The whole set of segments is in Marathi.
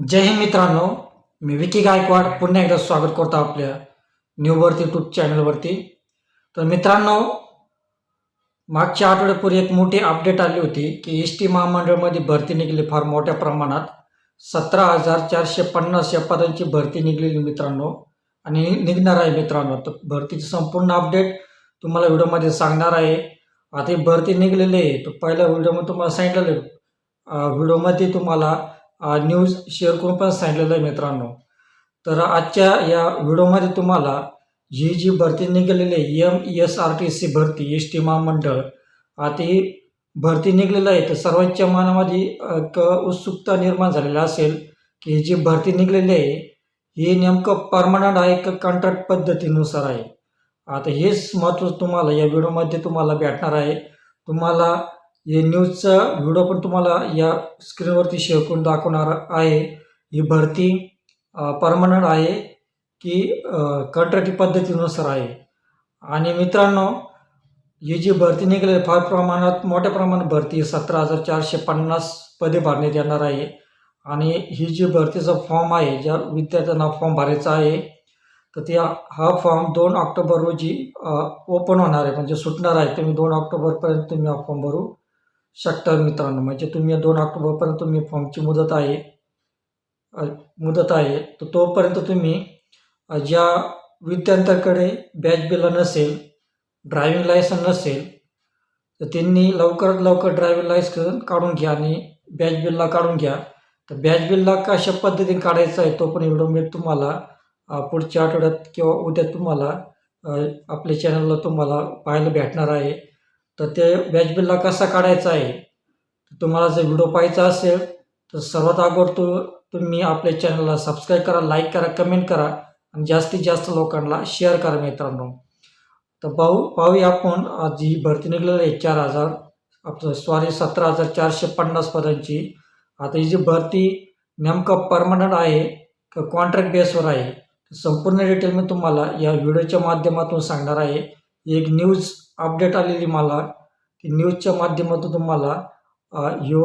जय हिंद मित्रांनो मी विकी गायकवाड. पुन्हा एकदा स्वागत करतो आपल्या न्यूवरती यूट्यूब चॅनलवरती तर मित्रांनो मागच्या आठवड्यापूर्वी एक मोठी अपडेट आली होती की एस टी महामंडळमध्ये भरती निघाली फार मोठ्या प्रमाणात. सतरा हजार चारशे पन्नास या पदांची भरती निघलेली मित्रांनो. आणि निघणार आहे मित्रांनो. तर भरतीची संपूर्ण अपडेट तुम्हाला व्हिडिओमध्ये सांगणार आहे. आता ही भरती निघलेली आहे. तर पहिल्या व्हिडिओमध्ये तुम्हाला सांगितलेलं आहे. व्हिडिओमध्ये तुम्हाला न्यूज शेअर करून पण सांगितलेलं आहे मित्रांनो. तर आजच्या या व्हिडिओमध्ये तुम्हाला ही जी भरती निघालेली आहे M S R T C भरती एस टी महामंडळ आता ही भरती निघलेलं आहे. तर सर्वांच्या मनामध्ये एक उत्सुकता निर्माण झालेली असेल की ही जी भरती निघलेली आहे ही नेमकं परमनंट आहे का कॉन्ट्रॅक्ट पद्धतीनुसार आहे? आता हेच महत्त्व तुम्हाला या व्हिडिओमध्ये तुम्हाला भेटणार आहे. तुम्हाला हे न्यूजचा व्हिडिओ पण तुम्हाला या स्क्रीनवरती शेअर करून दाखवणार आहे. ही भरती परमनंट आहे की कंत्राटी पद्धतीनुसार आहे. आणि मित्रांनो ही जी भरती निघाली फार प्रमाणात मोठ्या प्रमाणात भरती सतरा हजार चारशे पन्नास पदे भरण्यात येणार आहे. आणि ही जी भरतीचा फॉर्म आहे ज्या विद्यार्थ्यांना फॉर्म भरायचा आहे तर त्या हा फॉर्म दोन ऑक्टोबर रोजी ओपन होणार आहे. म्हणजे सुटणार आहे. तुम्ही दोन ऑक्टोबरपर्यंत तुम्ही हा फॉर्म भरू शकता मित्रांनो. म्हणजे तुम्ही दोन ऑक्टोबरपर्यंत तुम्ही फॉर्मची मुदत आहे मुदत आहे. तर तोपर्यंत तुम्ही ज्या विद्यार्थ्यांकडे बॅच बिल नसेल ड्रायव्हिंग लायसन नसेल तर त्यांनी लवकरात लवकर ड्रायव्हिंग लायसन काढून घ्या आणि बॅच बिलला काढून घ्या. तर बॅच बिलला कशा पद्धतीने काढायचं आहे तो पण व्हिडिओ मी तुम्हाला पुढच्या आठवड्यात किंवा उद्या तुम्हाला आपल्या चॅनलला तुम्हाला पाहायला भेटणार आहे. तर ते बॅच बिलला कसा काढायचा आहे? तुम्हाला जर व्हिडिओ पाहायचा असेल तर सर्वात अगोदर तो तुम्ही आपल्या चॅनलला सबस्क्राईब करा लाईक करा कमेंट करा आणि जास्तीत जास्त लोकांना शेअर करा मित्रांनो. तर पाहू पाहूया आपण आज ही भरती निघलेली आहे चार हजार आपलं सॉरी सतरा हजार चारशे पन्नास पदांची आता ही जी भरती नेमकं परमनंट आहे का कॉन्ट्रॅक्ट बेसवर आहे संपूर्ण डिटेल मी तुम्हाला या व्हिडिओच्या माध्यमातून सांगणार आहे. एक न्यूज अपडेट आलेली मला. ती न्यूजच्या माध्यमातून तुम्हाला यो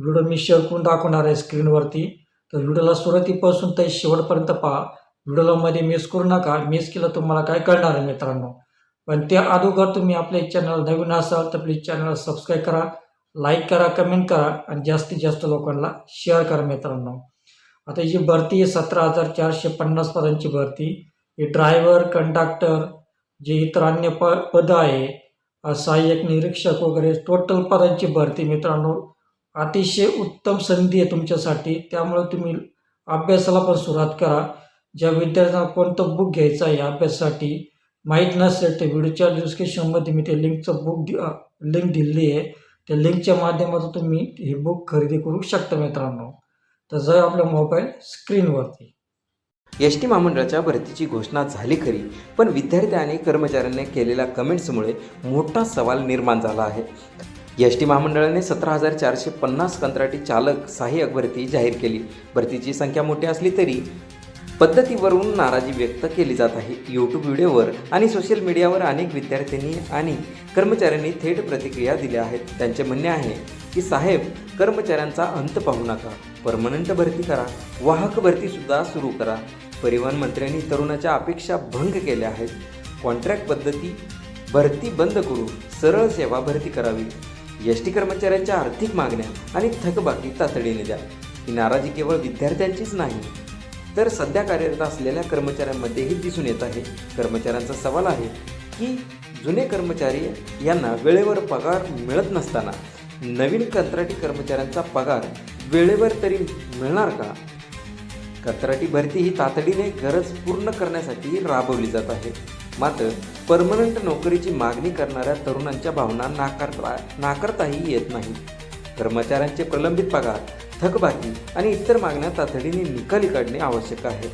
व्हिडिओ मी शेअर करून दाखवणार आहे स्क्रीनवरती तर व्हिडिओला सुरुवातीपासून ते शेवटपर्यंत पहा. व्हिडिओला मध्ये मिस करू नका. मिस केलं तुम्हाला काय कळणार आहे मित्रांनो. पण त्या अगोदर तुम्ही आपल्या चॅनल नवीन असाल तर प्लीज चॅनल सबस्क्राईब करा. लाईक करा कमेंट करा आणि जास्तीत जास्त लोकांना शेअर करा मित्रांनो. आता जी भरती आहे सतरा हजार चारशे पन्नास पदांची भरती ही ड्रायव्हर कंडक्टर जे इतर अन्य प पदं आहे सहाय्यक निरीक्षक वगैरे टोटल पदांची भरती मित्रांनो. अतिशय उत्तम संधी आहे तुमच्यासाठी. त्यामुळे तुम्ही अभ्यासाला पण सुरुवात करा. ज्या विद्यार्थ्यांना कोणतं बुक घ्यायचं आहे अभ्यासासाठी माहीत नसेल तर व्हिडिओच्या डिस्क्रिप्शनमध्ये मी ते लिंकचं बुक लिंक दिलेली आहे. त्या लिंकच्या माध्यमातून तुम्ही हे बुक खरेदी करू शकता मित्रांनो. तर जर आपल्या मोबाईल स्क्रीनवरती एस टी महामंडळाच्या भरतीची घोषणा झाली खरी पण विद्यार्थी आणि कर्मचाऱ्यांनी केलेल्या कमेंट्समुळे मोठा सवाल निर्माण झाला आहे. एस टी महामंडळाने सतरा हजार चारशे पन्नास कंत्राटी चालक सहाय्यक भरती जाहीर केली. भरतीची संख्या मोठी असली तरी पद्धतीवरून नाराजी व्यक्त केली जात आहे. यूट्यूब व्हिडिओवर आणि सोशल मीडियावर अनेक विद्यार्थ्यांनी आणि कर्मचाऱ्यांनी थेट प्रतिक्रिया दिल्या आहेत. त्यांचे म्हणणे आहे की साहेब कर्मचाऱ्यांचा अंत पाहू नका. परमनंट भरती करा. वाहक भरतीसुद्धा सुरू करा. परिवहन मंत्र्यांनी तरुणाच्या अपेक्षा भंग केल्या आहेत. कॉन्ट्रॅक्ट पद्धती भरती बंद करून सरळ सेवा भरती करावी. एस टी कर्मचाऱ्यांच्या आर्थिक मागण्या आणि थकबाकी तातडीने द्या. ही नाराजी केवळ विद्यार्थ्यांचीच नाही तर सध्या कार्यरत असलेल्या कर्मचाऱ्यांमध्येही दिसून येत आहे. कर्मचाऱ्यांचा सवाल आहे की जुने कर्मचारी यांना वेळेवर पगार मिळत नसताना नवीन कंत्राटी कर्मचाऱ्यांचा पगार वेळेवर तरी मिळणार का? कंत्राटी भरती ही तातडीने गरज पूर्ण करण्यासाठी राबवली जात आहे. मात्र परमनंट नोकरीची मागणी करणाऱ्या तरुणांच्या भावना नाकारता नाकारताही येत नाही. कर्मचाऱ्यांचे प्रलंबित पगार थकबाकी आणि इतर मागण्या तातडीने निकाली काढणे आवश्यक आहे.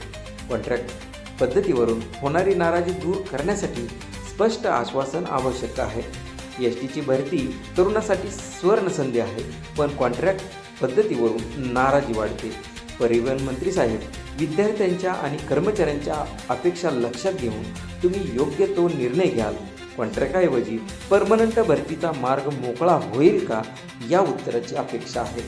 कॉन्ट्रॅक्ट पद्धतीवरून होणारी नाराजी दूर करण्यासाठी स्पष्ट आश्वासन आवश्यक आहे. एस टीची भरती तरुणासाठी सुवर्ण संधी आहे पण कॉन्ट्रॅक्ट पद्धतीवरून नाराजी वाढते. परिवहन मंत्री साहेब विद्यार्थ्यांच्या आणि कर्मचाऱ्यांच्या अपेक्षा लक्षात घेऊन तुम्ही योग्य तो निर्णय घ्याल. कॉन्ट्रॅक्टऐवजी परमनंट भरतीचा मार्ग मोकळा होईल का या उत्तराची अपेक्षा आहे.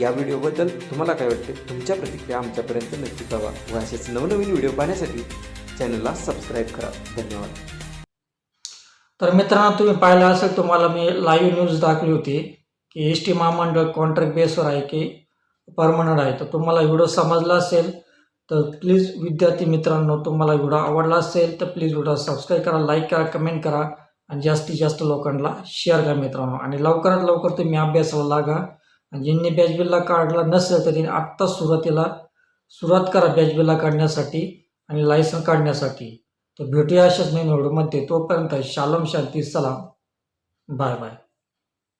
या व्हिडिओबद्दल तुम्हाला काय वाटते? तुमच्या प्रतिक्रिया आमच्यापर्यंत नक्की कळवा व असेच नवनवीन व्हिडिओ पाहण्यासाठी चॅनलला सबस्क्राईब करा. धन्यवाद. तर मित्रांनो तुम्ही पाहिलं असेल तुम्हाला मी लाईव्ह न्यूज दाखवली होती की एस टी महामंडळ कॉन्ट्रॅक्ट बेसवर आहे की परमनंट आहे. तर तुम्हाला व्हिडिओ समजला असेल तर प्लीज विद्यार्थी मित्रांनो तुम्हाला व्हिडिओ आवडला असेल तर प्लीज व्हिडिओ सबस्क्राईब करा लाईक करा कमेंट करा आणि जास्तीत जास्त लोकांना शेअर करा मित्रांनो. आणि लवकरात लवकर तुम्ही अभ्यासाला लागा. आणि ज्यांनी बॅचबिलला काढला नसेल तरी आत्ताच सुरुवातीला सुरुवात करा बॅचबिलला काढण्यासाठी आणि लायसन काढण्यासाठी. तर भेटूया अशाच नवीन व्हिडिओमध्ये तोपर्यंत शालम शांती सलाम. Bye bye.